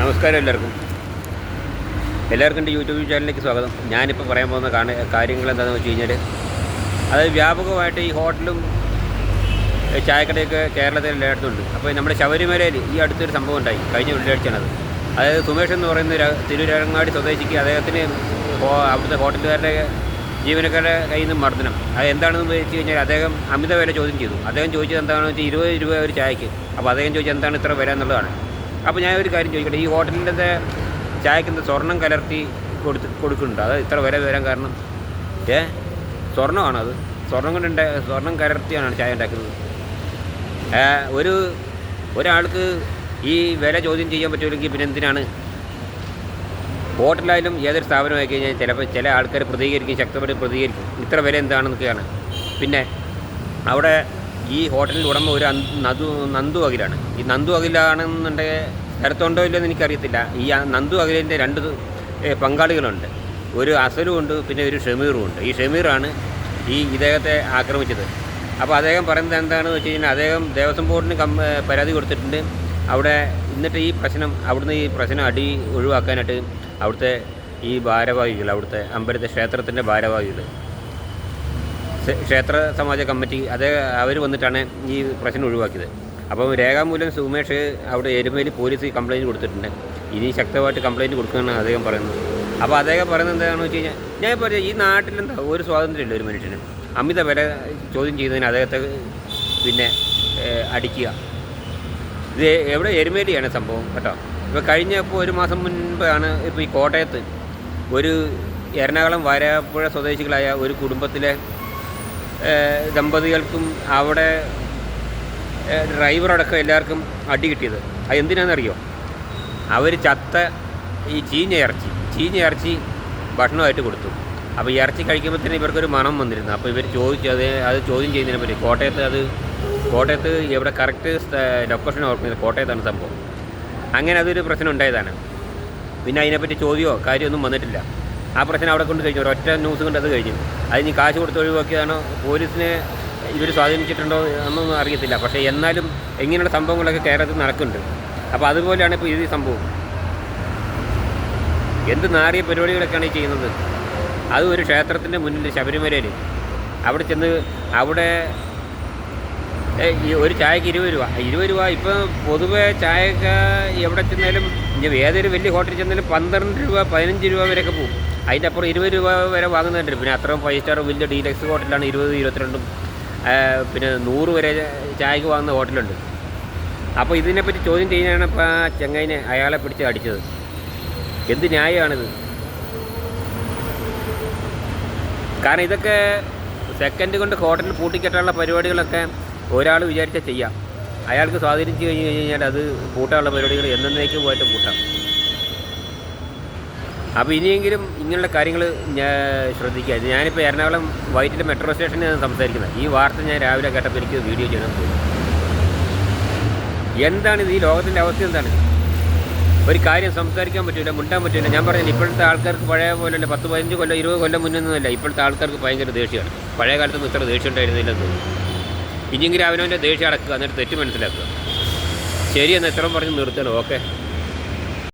നമസ്കാരം എല്ലാവർക്കും. എല്ലാവർക്കും എന്റെ യൂട്യൂബ് ചാനലിലേക്ക് സ്വാഗതം. ഞാനിപ്പോൾ പറയാൻ പോകുന്ന കാര്യങ്ങൾ എന്താണെന്ന് വെച്ച് കഴിഞ്ഞാൽ അതായത് വ്യാപകമായിട്ട് ഈ ഹോട്ടലും ചായക്കടയൊക്കെ കേരളത്തിൽ എല്ലായിടത്തും ഉണ്ട് അപ്പോൾ നമ്മുടെ ശബരിമലയിൽ ഈ അടുത്തൊരു സംഭവം ഉണ്ടായി കഴിഞ്ഞ വെള്ളിയാഴ്ചയാണത്. അതായത് സുമേഷ് എന്ന് പറയുന്ന തിരുവരങ്ങാടി സ്വദേശിക്ക് അദ്ദേഹത്തിന് അവിടുത്തെ ഹോട്ടലുകാരുടെ ജീവനക്കാരുടെ കയ്യിൽ നിന്ന് മർദ്ദനം. അത് എന്താണെന്ന് വെച്ച് കഴിഞ്ഞാൽ അദ്ദേഹം അമിത വില ചോദ്യം ചെയ്തു. അദ്ദേഹം ചോദിച്ചത് എന്താണെന്ന് വെച്ചാൽ ഇരുപത് രൂപ ഒരു ചായക്ക്. അപ്പോൾ അദ്ദേഹം ചോദിച്ചത് എന്താണ് ഇത്ര വില എന്നുള്ളതാണ്. അപ്പോൾ ഞാൻ ഒരു കാര്യം ചോദിക്കട്ടെ ഈ ഹോട്ടലിന്റെ ചായക്ക് എന്താ സ്വർണം കലർത്തി കൊടുത്ത് കൊടുക്കുന്നുണ്ട്? അത് ഇത്ര വില വരാൻ കാരണം? ഏ? സ്വർണമാണോ അത്? സ്വർണം കൊണ്ട് സ്വർണം കലർത്തിയാണ് ചായ ഉണ്ടാക്കുന്നത്? ഒരു ഒരാൾക്ക് ഈ വില ചോദ്യം ചെയ്യാൻ പറ്റുമെങ്കിൽ പിന്നെ എന്തിനാണ്? ഹോട്ടലായാലും ഏതൊരു സ്ഥാപനമായി കഴിഞ്ഞാൽ ചിലപ്പോൾ ചില ആൾക്കാർ പ്രതികരിക്കും ശക്തമായിട്ട് പ്രതികരിക്കും. ഇത്ര വില എന്താണെന്നൊക്കെയാണ്. പിന്നെ അവിടെ ഈ ഹോട്ടലിൽ ഉടമ ഒരു നദു നന്ദു അഖിലാണ്. ഈ നന്ദു അഖിലാണെന്നുണ്ടെങ്കിൽ സ്ഥലത്തുണ്ടോ ഇല്ലെന്ന് എനിക്കറിയത്തില്ല. ഈ നന്ദു അഖിലിന്റെ രണ്ട് പങ്കാളികളുണ്ട്. ഒരു അസലും ഉണ്ട് പിന്നെ ഒരു ഷമീറും ഉണ്ട്. ഈ ഷമീറാണ് ഈ ഇദ്ദേഹത്തെ ആക്രമിച്ചത്. അപ്പോൾ അദ്ദേഹം പറയുന്നത് എന്താണെന്ന് വെച്ച് കഴിഞ്ഞാൽ അദ്ദേഹം ദേവസ്വം ബോർഡിന് പരാതി കൊടുത്തിട്ടുണ്ട്. അവിടെ എന്നിട്ട് ഈ പ്രശ്നം അവിടുന്ന് ഈ പ്രശ്നം അടി ഒഴിവാക്കാനായിട്ട് അവിടുത്തെ ഈ ഭാരവാഹികൾ അവിടുത്തെ അമ്പലത്തെ ക്ഷേത്രത്തിന്റെ ഭാരവാഹികൾ ക്ഷേത്ര സമാജ കമ്മിറ്റി അത് അവർ വന്നിട്ടാണ് ഈ പ്രശ്നം ഒഴിവാക്കിയത്. അപ്പം രേഖാമൂലം സുമേഷ് അവിടെ എരുമേലി പോലീസ് കംപ്ലയിന്റ് കൊടുത്തിട്ടുണ്ട്. ഇനി ശക്തമായിട്ട് കംപ്ലയിന്റ് കൊടുക്കുകയാണ് അദ്ദേഹം പറയുന്നത്. അപ്പോൾ അദ്ദേഹം പറയുന്നത് എന്താണെന്ന് വെച്ച് കഴിഞ്ഞാൽ ഞാൻ പറയാം ഈ നാട്ടിലെന്താ ഒരു സ്വാതന്ത്ര്യമില്ല ഒരു മനുഷ്യന്. അമിത വില ചോദ്യം ചെയ്യുന്നതിന് അദ്ദേഹത്തെ പിന്നെ അടിക്കുക. ഇത് എവിടെ? എരുമേലിയാണ് സംഭവം കേട്ടോ. ഇപ്പോൾ കഴിഞ്ഞ ഇപ്പോൾ ഒരു മാസം മുൻപാണ് ഇപ്പോൾ ഈ കോട്ടയത്ത് ഒരു എറണാകുളം വരാപ്പുഴ സ്വദേശികളായ ഒരു കുടുംബത്തിലെ ദമ്പതികൾക്കും അവിടെ ഡ്രൈവറടക്കം എല്ലാവർക്കും അടി കിട്ടിയത്. അത് എന്തിനാണെന്നറിയോ? അവർ ചത്ത ഈ ചീഞ്ഞ ഇറച്ചി ചീഞ്ഞ ഇറച്ചി ഭക്ഷണമായിട്ട് കൊടുത്തു. അപ്പോൾ ഇറച്ചി കഴിക്കുമ്പോൾ തന്നെ ഇവർക്കൊരു മണം വന്നിരുന്നു. അപ്പോൾ ഇവർ ചോദിച്ചു അത് അത് ചോദ്യം ചെയ്യുന്നതിനെ പറ്റി. കോട്ടയത്ത് അത് കോട്ടയത്ത് എവിടെ കറക്റ്റ് ലൊക്കേഷൻ ഓർക്കുന്നത് കോട്ടയത്താണ് സംഭവം. അങ്ങനെ അതൊരു പ്രശ്നം ഉണ്ടായതാണ്. പിന്നെ അതിനെപ്പറ്റി ചോദ്യമോ കാര്യമൊന്നും വന്നിട്ടില്ല. ആ പ്രശ്നം അവിടെ കൊണ്ട് കഴിഞ്ഞു. ഒരൊറ്റ ന്യൂസ് കൊണ്ട് അത് കഴിഞ്ഞു. അതിന് കാശ് കൊടുത്ത് ഒഴിവാക്കിയതാണോ? പോലീസിനെ ഇവർ സ്വാധീനിച്ചിട്ടുണ്ടോ എന്നൊന്നും അറിയത്തില്ല. പക്ഷേ എന്നാലും ഇങ്ങനെയുള്ള സംഭവങ്ങളൊക്കെ കേരളത്തിൽ നടക്കുന്നുണ്ട്. അപ്പോൾ അതുപോലെയാണ് ഇപ്പോൾ ഈ സംഭവം. എന്ത് നാറിയ പരിപാടികളൊക്കെയാണ് ഈ ചെയ്യുന്നത്? അത് ഒരു ക്ഷേത്രത്തിന്റെ മുന്നിൽ ശബരിമലയിൽ. അവിടെ ചെന്ന് അവിടെ ഒരു ചായക്ക് ഇരുപത് രൂപ. ഇരുപത് രൂപ ഇപ്പം പൊതുവേ ചായക്ക് എവിടെ ചെന്നാലും ഏതൊരു വലിയ ഹോട്ടലിൽ ചെന്നാലും പന്ത്രണ്ട് രൂപ പതിനഞ്ച് രൂപ വരെയൊക്കെ പോകും. അതിന്റെ അപ്പുറം ഇരുപത് രൂപ വരെ വാങ്ങുന്നുണ്ട്. പിന്നെ അത്രയും ഫൈവ് സ്റ്റാർ വലിയ ഡീലക്സ് ഹോട്ടലാണ് ഇരുപത് ഇരുപത്തിരണ്ടും. പിന്നെ നൂറ് വരെ ചായക്ക് വാങ്ങുന്ന ഹോട്ടലുണ്ട്. അപ്പോൾ ഇതിനെപ്പറ്റി ചോദ്യം ചെയ്യാനാണ് ഇപ്പോൾ ആ ചെങ്ങൈനെ അയാളെ പിടിച്ച് അടിച്ചത്. എന്ത് ന്യായമാണിത്? കാരണം ഇതൊക്കെ സെക്കൻഡ് കൊണ്ട് ഹോട്ടലിൽ പൂട്ടിക്കെട്ടാനുള്ള പരിപാടികളൊക്കെ ഒരാൾ വിചാരിച്ചാൽ ചെയ്യാം. അയാൾക്ക് സ്വാധീനിച്ച് കഴിഞ്ഞ് കഴിഞ്ഞാൽ അത് പൂട്ടാനുള്ള പരിപാടികൾ എന്നേക്കും പോയിട്ട് പൂട്ടാം. അപ്പോൾ ഇനിയെങ്കിലും ഇങ്ങനെയുള്ള കാര്യങ്ങൾ ഞാൻ ശ്രദ്ധിക്കുക. ഞാനിപ്പോൾ എറണാകുളം വൈറ്റിലെ മെട്രോ സ്റ്റേഷനിൽ നിന്ന് സംസാരിക്കുന്നത്. ഈ വാർത്ത ഞാൻ രാവിലെ കേട്ടപ്പോൾ എനിക്ക് വീഡിയോ ചെയ്യണം എന്താണ് ഇത്? ഈ ലോകത്തിന്റെ അവസ്ഥ എന്താണ്? ഒരു കാര്യം സംസാരിക്കാൻ പറ്റില്ല മുണ്ടാൻ പറ്റില്ല ഞാൻ പറഞ്ഞില്ല ഇപ്പോഴത്തെ ആൾക്കാർക്ക് പഴയ പോലെയല്ല പത്ത് പതിനഞ്ച് കൊല്ലം ഇരുപത് കൊല്ലം മുന്നൊന്നുമല്ല ഇപ്പോഴത്തെ ആൾക്കാർക്ക് ഭയങ്കര ദേഷ്യമാണ് പഴയ കാലത്തൊന്നും ഇത്ര ദേഷ്യം ഉണ്ടായിരുന്നില്ലെന്ന് തോന്നുന്നു. ഇനിയെങ്കിലും അവനവന്റെ ദേഷ്യം അടക്കുക എന്നിട്ട് തെറ്റ് മനസ്സിലാക്കുക. ശരിയെന്ന് എത്രയും പറഞ്ഞ് നിർത്തണം. ഓക്കെ.